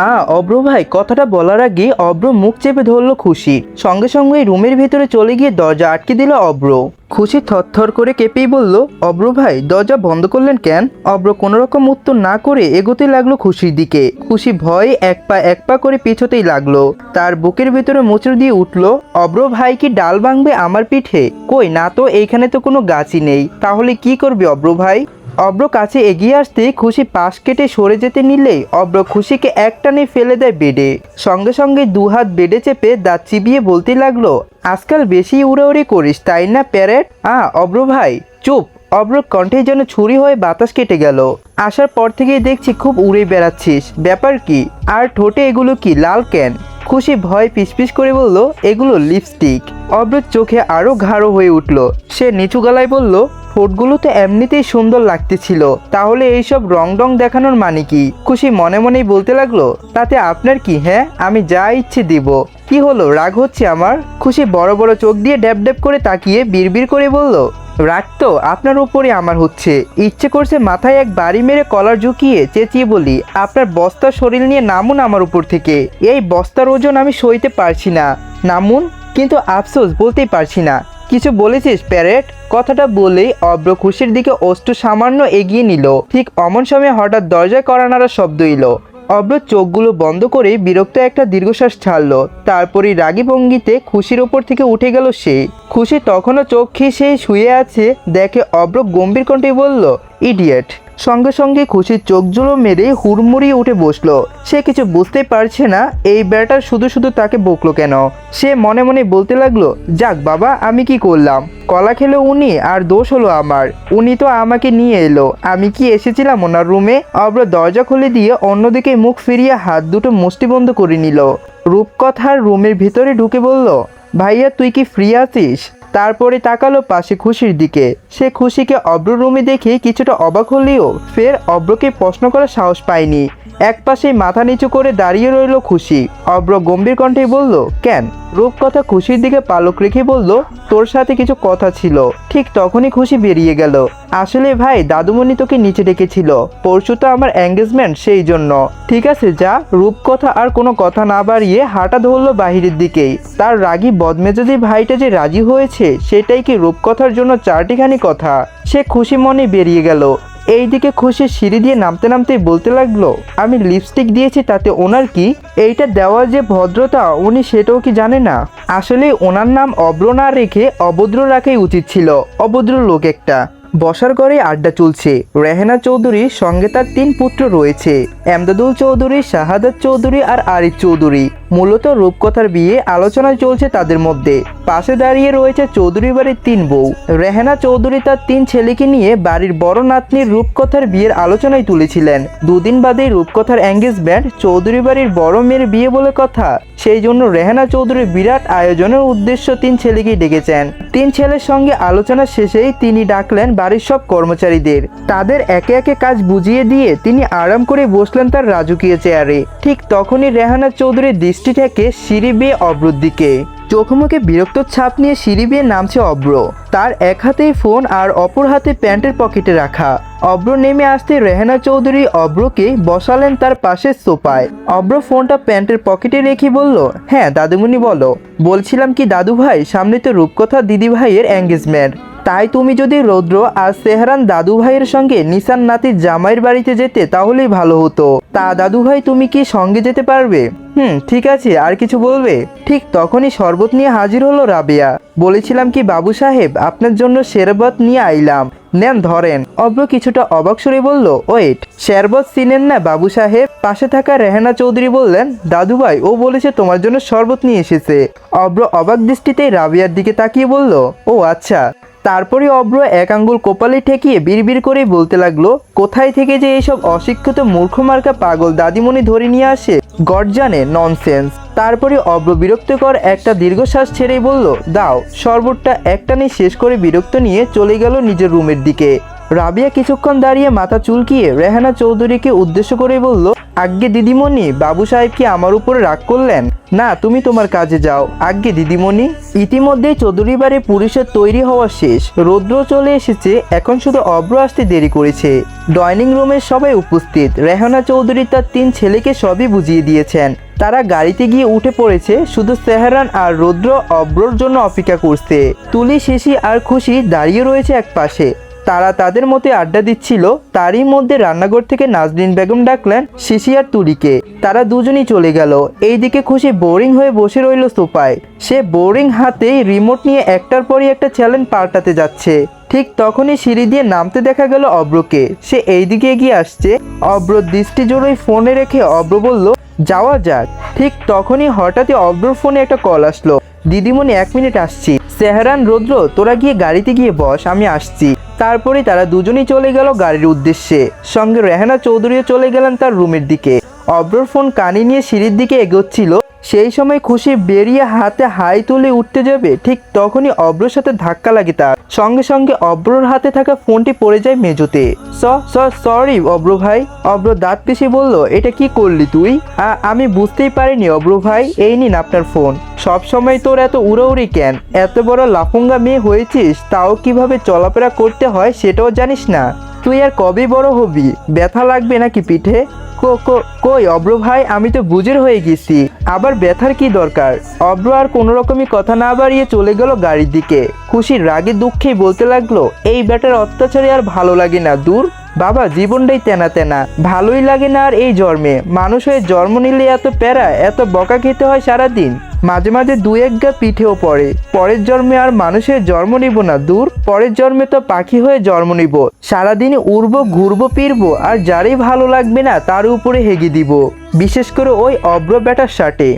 আ, অব্র ভাই, কথাটা বলার আগে অব্র মুখ চেপে ধরলো খুশি। সঙ্গে সঙ্গে রুমের ভেতরে চলে গিয়ে দরজা আটকে দিল অব্র। খুশি থরথর করে কেঁপেই বলল, অব্র ভাই, দরজা বন্ধ করলেন কেন? অব্র কোনো রকম উত্তর না করে এগোতে লাগল খুশির দিকে। খুশি ভয়ে এক পা এক পা করে পিছোতেই লাগল। তার বুকের ভেতরে মোচড় দিয়ে উঠল, অব্র ভাই, কি ডাল ভাঙবে আমার পিঠে? কই, না তো এইখানে তো কোনো গাছই নেই। তাহলে কি করবে অব্র ভাই? অব্র কাছে এগিয়ে আসতে খুশি পাশ কেটে সরে যেতে নিলেই অব্র খুশিকে একটানে ফেলে দেয় বেডে। সঙ্গে সঙ্গে দুহাত বেডে চেপে দাঁত চিবিয়ে বলতে লাগল, আজকাল বেশি উড়াউড়ি করিস, তাই না প্যারেট আ, অব্র ভাই, চুপ। অব্র কণ্ঠে যেন ছুরি হয়ে বাতাস কেটে গেল। আসার পর থেকেই দেখছি খুব উড়ে বেড়াচ্ছিস। ব্যাপার কি? আর ঠোঁটে এগুলো কি, লাল ক্যান খুশি ভয় পিসপিস করে বলল, এগুলো লিপস্টিক। অব্রের চোখে আরও ঘাড়ো হয়ে উঠল। সে নিচু গলায় বলল ঠোঁটগুলো তো এমনিতেই সুন্দর লাগতেছিল। তাহলে এইসব রং রং দেখানোর মানে কি? খুশি মনে মনেই বলতে লাগল, তাতে আপনার কি হ্যাঁ? আমি যা ইচ্ছে দিব। কি হলো? রাগ হচ্ছে আমার? খুশি বড় বড় চোখ দিয়ে ড্যাব ড্যাব করে তাকিয়ে বিড়বিড় করে বলল, রাগ তো আপনার উপরে আমার হচ্ছে। ইচ্ছে করছে মাথায় এক বাড়ি মেরে কলার ঝুঁকিয়ে চেঁচিয়ে বলি, আপনার বস্তা শরীর নিয়ে নামুন আমার উপর থেকে। এই বস্তার ওজন আমি সইতে পারছি না। নামুন? কিন্তু আফসোস, বলতেই পারছি না। কিছু বলেছিস প্যারেট কথাটা বলেই অব্র খুশির দিকে অষ্টু সামান্য এগিয়ে নিল। ঠিক অমন সময় হঠাৎ দরজায় করানারা শব্দ ইল অব্র চোখগুলো বন্ধ করে বিরক্ত একটা দীর্ঘশ্বাস ছাড়লো। তারপরই রাগী ভঙ্গিতে খুশির ওপর থেকে উঠে গেল সে। খুশি তখনও চোখ খেয়ে শুয়ে আছে, দেখে অব্র গম্ভীর কণ্ঠে বলল, ইডিয়েট। সঙ্গে সঙ্গে খুশির চোখ জুড়ো মেরে হুড়মুড়িয়ে উঠে বসল। সে কিছু বুঝতে পারছে না, এই বেড়াটা শুধু শুধু তাকে বকলো কেন? সে মনে মনে বলতে লাগল, যাক বাবা, আমি কি করলাম? কলা খেলো উনি আর দোষ হলো আমার। উনি তো আমাকে নিয়ে এলো। আমি কি এসেছিলাম ওনার রুমে? অব্র দরজা খুলে দিয়ে অন্যদিকে মুখ ফিরিয়ে হাত দুটো মুষ্টিবন্ধ করে নিল। রূপকথার রুমের ভিতরে ঢুকে বলল ভাইয়া, তুই কি ফ্রি আছিস? তারপরে তাকালো পাশে খুশির দিকে। সে খুশিকে অব্র রুমে দেখে কিছুটা অবাক হলেও ফের অব্রকে প্রশ্ন করার সাহস পায়নি। এক পাশে মাথা নিচু করে দাঁড়িয়ে রইল খুশি। অব্র গম্ভীর কণ্ঠে বলল, কেন? রূপকথা খুশির দিকে পালক রেখে বলল, তোর সাথে কিছু কথা ছিল। ঠিক তখনই খুশি বেরিয়ে গেল। আসলে ভাই, দাদুমণি তোকে নিচে ডেকেছিল। পরশু তো আমার এঙ্গেজমেন্ট সেই জন্য। ঠিক আছে, যা। রূপকথা আর কোনো কথা না বাড়িয়ে হাঁটা ধরলো বাহিরের দিকেই। তার রাগী বদমেজাজি ভাইটা যে রাজি হয়েছে, সেটাই কি রূপকথার জন্য চারটিখানি কথা? সে খুশি মনে বেরিয়ে গেল। এইদিকে খুশি সিঁড়ি দিয়ে নামতে নামতে বলতে লাগল, আমি লিপস্টিক দিয়েছি তাতে ওনার কি? এইটা দেওয়ার যে ভদ্রতা, উনি সেটাও কি জানে না? আসলে ওনার নাম অব্র না রেখে অভদ্র রাখাই উচিত ছিল, অভদ্র লোক একটা। বসার ঘরে আড্ডা চলছে, রেহেনা চৌধুরীর সঙ্গে তার তিন পুত্র রয়েছে, এমদাদুল চৌধুরী, শাহাদাত চৌধুরী আর আরিফ চৌধুরী। মূলত রূপকথার বিয়ে আলোচনা চলছে তাদের মধ্যে। পাশে দাঁড়িয়ে রয়েছে চৌধুরী বাড়ির তিন বউ। রেহেনা চৌধুরী তার তিন ছেলেকে নিয়ে বাড়ির বড় নাতনির রূপকথার বিয়ের আলোচনায় তুলেছিলেন। দুদিন বাদে রূপকথার এঙ্গেজমেন্ট চৌধুরী বাড়ির বড় মেয়ের বিয়ে বলে কথা। সেই জন্য রেহানা চৌধুরীর বিরাট আয়োজনের উদ্দেশ্য তিন ছেলেকেই ডেকেছেন। তিন ছেলের সঙ্গে আলোচনা শেষেই তিনি ডাকলেন বাড়ির সব কর্মচারীদের। তাদের একে একে কাজ বুঝিয়ে দিয়ে তিনি আরাম করে বসলেন তার রাজকীয় চেয়ারে ঠিক তখনই রেহানা চৌধুরীর থেকে সিঁড়ি বেয়ে অব্রুর দিকে। চোখমুখে বিরক্ত ছাপ নিয়ে সিঁড়ি বেয়ে নামছে অব্র। তার এক হাতেই ফোন আর অপর হাতে প্যান্টের পকেটে রাখা। অব্র নেমে আসতে রেহানা চৌধুরী অব্রকে বসালেন তার পাশের সোফায়। অব্র ফোনটা প্যান্টের পকেটে রেখে বলল হ্যাঁ দাদুমণি বলো। বলছিলাম কি দাদু ভাই সামনে তো রূপকথা দিদি ভাইয়ের এঙ্গেজমেন্ট তাই তুমি যদি রৌদ্র আর সেহরান দাদু ভাইয়ের সঙ্গে নিসান নাতির জামাইয়ের বাড়িতে যেতে, তাহলেই ভালো হতো। তা দাদু ভাই তুমি কি সঙ্গে যেতে পারবে? হুম, ঠিক আছে, আর কিছু বলবে? ঠিক তখনই শরবত নিয়ে হাজির হলো রাবিয়া। বলেছিলাম কি, বাবু সাহেব, আপনার জন্য শেরবত নিয়ে আইলাম। নেন, ধরেন। অব্র কিছুটা অবাক সুরে বলল, ওয়েট, শেরবত চিনেন না বাবু সাহেব? পাশে থাকা রেহানা চৌধুরী বললেন দাদু ভাই ও বলেছে তোমার জন্য শরবত নিয়ে এসেছে। অব্র অবাক দৃষ্টিতে রাবিয়ার দিকে তাকিয়ে বলল, ও আচ্ছা। তারপরে অব্র এক আঙ্গুল কোপালে ঠেকিয়ে বিড়বিড় করে বলতে লাগল, কোথায় থেকে যে এইসব অশিক্ষিত মূর্খ মার্কা পাগল দাদিমণি ধরে নিয়ে আসে? গড জানে ননসেন্স তারপরে অব্র বিরক্তকর একটা দীর্ঘশ্বাস ছেড়ে বলল, দাও। শরবতটা একটানে শেষ করে বিরক্ত নিয়ে চলে গেল নিজের রুমের দিকে। রাবিয়া কিছুক্ষণ দাঁড়িয়ে মাথা চুলকিয়ে রেহানা চৌধুরীকে উদ্দেশ্য করে বলল, আজ্ঞে দিদিমণি, বাবু সাহেব কি আমার উপরে রাগ করলেন? না, তুমি তোমার কাজে যাও, আজ্ঞে দিদিমণি। ইতিমধ্যেই চৌধুরী বাড়ি পুলিশের তৈরি হওয়া শেষ। রৌদ্র চলে এসেছে, এখন শুধু অব্র আসতে দেরি করেছে। ডাইনিং রুমে সবাই উপস্থিত। রেহানা চৌধুরী তার তিন ছেলেকে সবই বুঝিয়ে দিয়েছেন। তারা গাড়িতে গিয়ে উঠে পড়েছে, শুধু সেহারান আর রৌদ্র অব্রর জন্য অপেক্ষা করছে। তুলি শেষি আর খুশি দাঁড়িয়ে রয়েছে এক পাশে তারা তাদের মতে আড্ডা দিচ্ছিল, তারই মধ্যে রান্নাঘর থেকে নাজরিন বেগম ডাকলেন শিশি আর তুলিকে তারা দুজনই চলে গেল। এইদিকে খুশি বোরিং হয়ে বসে রইল সোফায়। সে বোরিং হাতেই রিমোট নিয়ে একটার পরই একটা চ্যালেঞ্জ পাল্টাতে যাচ্ছে। ঠিক তখনই সিঁড়ি দিয়ে নামতে দেখা গেল অব্রকে। সে এইদিকে এগিয়ে আসছে। অব্র দৃষ্টি জোড়ই ফোনে রেখে অব্র বলল, যাওয়া যাক। ঠিক তখনই হঠাৎই অব্রর ফোনে একটা কল আসলো। দিদিমণি, এক মিনিট আসছি। সেহারান রৌদ্র, তোরা গিয়ে গাড়িতে গিয়ে বস, আমি আসছি। তারপরে তারা দুজনেই চলে গেল গাড়ির উদ্দেশ্যে। সঙ্গে রেহানা চৌধুরীও চলে গেলেন তার রুমের দিকে। অব্রর ফোন কানে নিয়ে সিঁড়ির দিকে এগোচ্ছিল। সেই সময় খুশি বেরিয়ে হাতে হাই তুলে উঠতে যাবে, ঠিক তখনই অব্রর সাথে ধাক্কা লাগে তার। সঙ্গে সঙ্গে অব্রর হাতে থাকা ফোনটি পড়ে যায় মেজোতে। স সরি অব্র ভাই। অব্র দাঁত পিষে বলল, এটা কি করলি তুই? আমি বুঝতেই পারিনি অব্র ভাই, এই নিন আপনার ফোন। সব সময় তোর এত উড়াউড়ি কেন? এত বড় লাফুঙ্গা মেয়ে হয়েছিস, তাও কীভাবে চলাফেরা করতে হয় সেটাও জানিস না? তুই আর কবে বড় হবি? ব্যথা লাগবে নাকি পিঠে? কই, অব্র ভাই, আমি তো বুঝের হয়ে গেছি। আবার ব্যথার কি দরকার? অব্র আর কোনো রকমই কথা না বাড়িয়ে চলে গেল গাড়ির দিকে। খুশির রাগে দুঃখেই বলতে লাগল, এই ব্যাটার অত্যাচারে আর ভালো লাগে না, দূর। বাবা, জীবনটাই তেনা তেনা। ভালোই লাগে না আর এই জন্মে। মানুষ হয়ে জন্ম নিলে এত প্যারা, এত বকা খেতে হয় সারাদিন। মাঝে মাঝে দু এক গা পিঠেও পড়ে। পরের জন্মে আর মানুষের জন্ম নিব না দূর, পরের জন্মে তো পাখি হয়ে জন্ম নিব। সারাদিন উড়ব, ঘুরবো, ফিরবো আর যারই ভালো লাগবে না তার উপরে হেগে দিব। বিশেষ করে ওই অব্র ব্যাটার শার্টে।